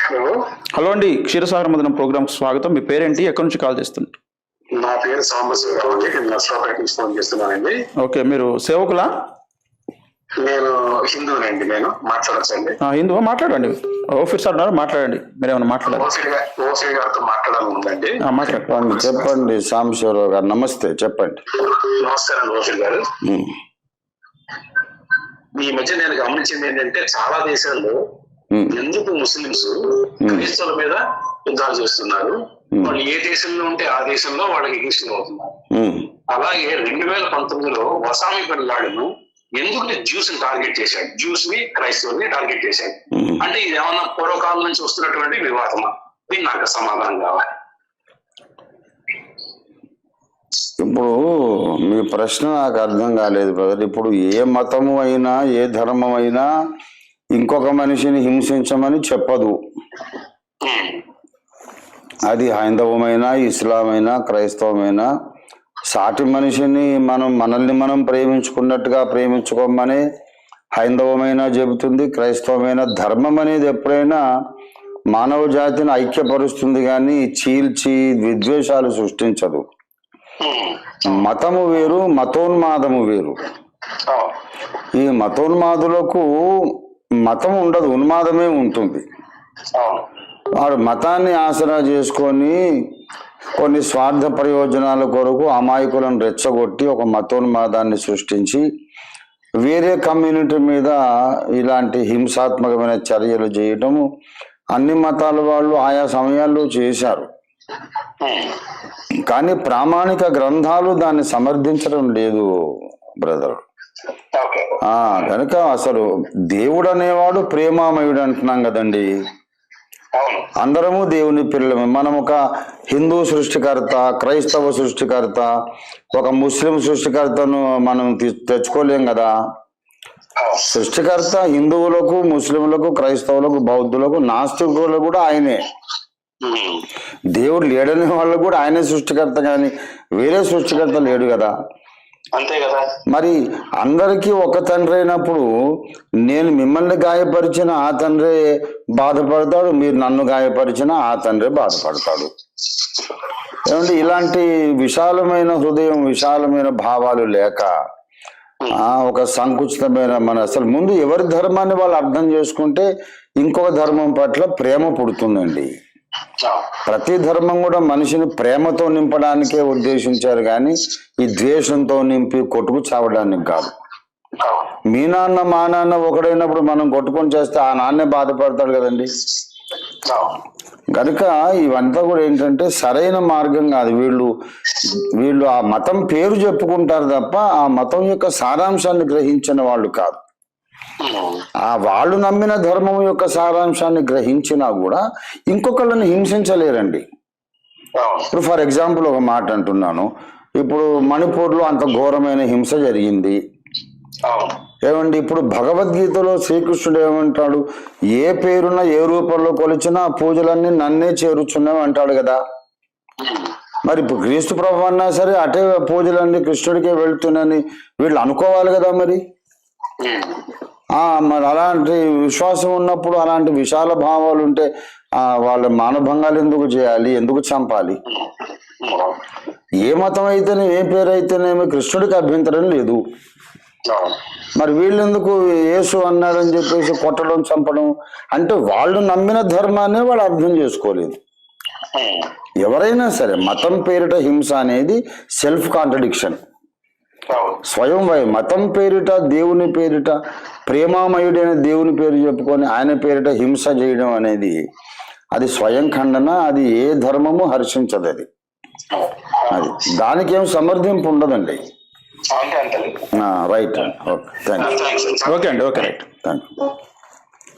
Hello hello అండి క్షీరసాగర మదనం ప్రోగ్రామ్ స్వాగతం. మీ పేరేంటి? ఎక్కడి నుంచి కాల్ చేస్తున్నారు? నా పేరు సాంబశివరావు అండి. నేను నర్సరాపేట నుంచి ఫోన్ చేస్తున్నానండి. ఓకే మీరు సేవకులా? నేను హిందువునండి నేను. మాట్లాడచ్చండి. ఆ, హిందువా? మాట్లాడండి. ఆఫీసర్ ఉన్నారు మాట్లాడండి. మీరు ఏమైనా మాట్లాడాలి? ఓసీ గారి ఓసీ గారితో మాట్లాడాలనుందండి చెప్పండి చెప్పండి సాంబశివరావు గారు. నమస్తే చెప్పండి. నమస్కారం ఓసీ గారు. ఈ మధ్య నేను గమనించింది ఏంటంటే చాలా దేశాల్లో ఎందుకు ముస్లింస్ క్రైస్తవుల మీద యుద్ధాలు చేస్తున్నారు? వాళ్ళు ఏ దేశంలో ఉంటే ఆ దేశంలో వాళ్ళకి ఎగిస్ట్ అవుతున్నారు. అలాగే రెండు వేల పంతొమ్మిదిలో వసామి బిన్ లాడెన్ ఎందుకు జ్యూస్ని టార్గెట్ చేశాడు? జ్యూస్ని క్రైస్తవుల్ని టార్గెట్ చేశాడు. అంటే ఇది ఏమన్నా పూర్వకాలం నుంచి వస్తున్నటువంటి వివాదమా? దీని నాకు సమాధానం కావాలి. ఇప్పుడు మీ ప్రశ్న నాకు అర్థం కాలేదు బ్రదర్ ఇప్పుడు ఏ మతము అయినా ఏ ధర్మం అయినా ఇంకొక మనిషిని హింసించమని చెప్పదు. అది హైందవమైనా ఇస్లామైనా క్రైస్తవమైనా సాటి మనిషిని మనం మనల్ని మనం ప్రేమించుకున్నట్టుగా ప్రేమించుకోమని హైందవమైనా చెబుతుంది క్రైస్తవమైన ధర్మం అనేది ఎప్పుడైనా మానవ జాతిని ఐక్యపరుస్తుంది కానీ చీల్చి విద్వేషాలు సృష్టించదు. మతము వేరు మతోన్మాదము వేరు. ఈ మతోన్మాదులకు మతం ఉండదు ఉన్మాదమే ఉంటుంది. వాడు మతాన్ని ఆసరా చేసుకొని కొన్ని స్వార్థ ప్రయోజనాల కొరకు అమాయకులను రెచ్చగొట్టి ఒక మతోన్మాదాన్ని సృష్టించి వేరే కమ్యూనిటీ మీద ఇలాంటి హింసాత్మకమైన చర్యలు చేయటము అన్ని మతాల వాళ్ళు ఆయా సమయాల్లో చేశారు. కానీ ప్రామాణిక గ్రంథాలు దాన్ని సమర్థించడం లేదు బ్రదర్. కనుక అసలు దేవుడు అనేవాడు ప్రేమామయుడు అంటున్నాం కదండి. అందరము దేవుని పిల్లలమే. మనం ఒక హిందూ సృష్టికర్త క్రైస్తవ సృష్టికర్త ఒక ముస్లిం సృష్టికర్తను మనం తెచ్చుకోలేం కదా. సృష్టికర్త హిందువులకు ముస్లింలకు క్రైస్తవులకు బౌద్ధులకు నాస్తికులకు కూడా ఆయనే. దేవుడు లేడనే వాళ్ళకు కూడా ఆయనే సృష్టికర్త కానీ వేరే సృష్టికర్త లేడు కదా. అంతే కదా. మరి అందరికీ ఒక తండ్రి అయినప్పుడు నేను మిమ్మల్ని గాయపరిచిన ఆ తండ్రి బాధపడతాడు మీరు నన్ను గాయపరిచిన ఆ తండ్రి బాధపడతాడు. ఏమంటే ఇలాంటి విశాలమైన హృదయం విశాలమైన భావాలు లేక ఆ ఒక సంకుచితమైన మన అసలు ముందు ఎవరి ధర్మాన్ని వాళ్ళు అర్థం చేసుకుంటే ఇంకొక ధర్మం పట్ల ప్రేమ పుడుతుందండి. ప్రతి ధర్మం కూడా మనిషిని ప్రేమతో నింపడానికే ఉద్దేశించారు కానీ ఈ ద్వేషంతో నింపి కొట్టుకు చావడానికి కాదు. మీ నాన్న మా నాన్న ఒకడైనప్పుడు మనం కొట్టుకొని చేస్తే ఆ నాన్నే బాధపడతాడు కదండి. గనుక కనుక ఇవంతా కూడా ఏంటంటే సరైన మార్గం కాదు. వీళ్ళు వీళ్ళు ఆ మతం పేరు చెప్పుకుంటారు తప్ప ఆ మతం యొక్క సారాంశాన్ని గ్రహించిన వాళ్ళు కాదు. ఆ వాళ్ళు నమ్మిన ధర్మం యొక్క సారాంశాన్ని గ్రహించినా కూడా ఇంకొకళ్ళని హింసించలేరండి. ఇప్పుడు ఫర్ ఎగ్జాంపుల్ ఒక మాట అంటున్నాను. ఇప్పుడు మణిపూర్లో అంత ఘోరమైన హింస జరిగింది. ఏమండి? ఇప్పుడు భగవద్గీతలో శ్రీకృష్ణుడు ఏమంటాడు? ఏ పేరున ఏ రూపంలో కొలిచినా పూజలన్నీ నన్నే చేరుచున్నావు అంటాడు కదా. మరి ఇప్పుడు క్రీస్తు ప్రభు అన్నా సరే అటే పూజలన్నీ కృష్ణుడికే వెళ్తున్నాని వీళ్ళు అనుకోవాలి కదా మరి? మరి అలాంటి విశ్వాసం ఉన్నప్పుడు అలాంటి విశాల భావాలు ఉంటే ఆ వాళ్ళ మానభంగాలు ఎందుకు చేయాలి? ఎందుకు చంపాలి? ఏ మతం అయితేనే ఏ పేరు అయితేనేమి కృష్ణుడికి అభ్యంతరం లేదు. మరి వీళ్ళెందుకు యేసు అన్నాడని చెప్పేసి కొట్టడం చంపడం? అంటే వాళ్ళు నమ్మిన ధర్మాన్ని వాళ్ళు అర్థం చేసుకోలేదు. ఎవరైనా సరే మతం పేరిట హింస అనేది సెల్ఫ్ కాంట్రడిక్షన్. స్వయం వై మతం పేరిట దేవుని పేరిట ప్రేమామయుడైన దేవుని పేరు చెప్పుకొని ఆయన పేరిట హింస చేయడం అనేది అది స్వయం ఖండన అది ఏ ధర్మము హర్షించదు అది. అది దానికి ఏం సమర్థింపు ఉండదండి. అంతే అంతే right. Okay thank you okay అండి ఓకే రైట్. Thank you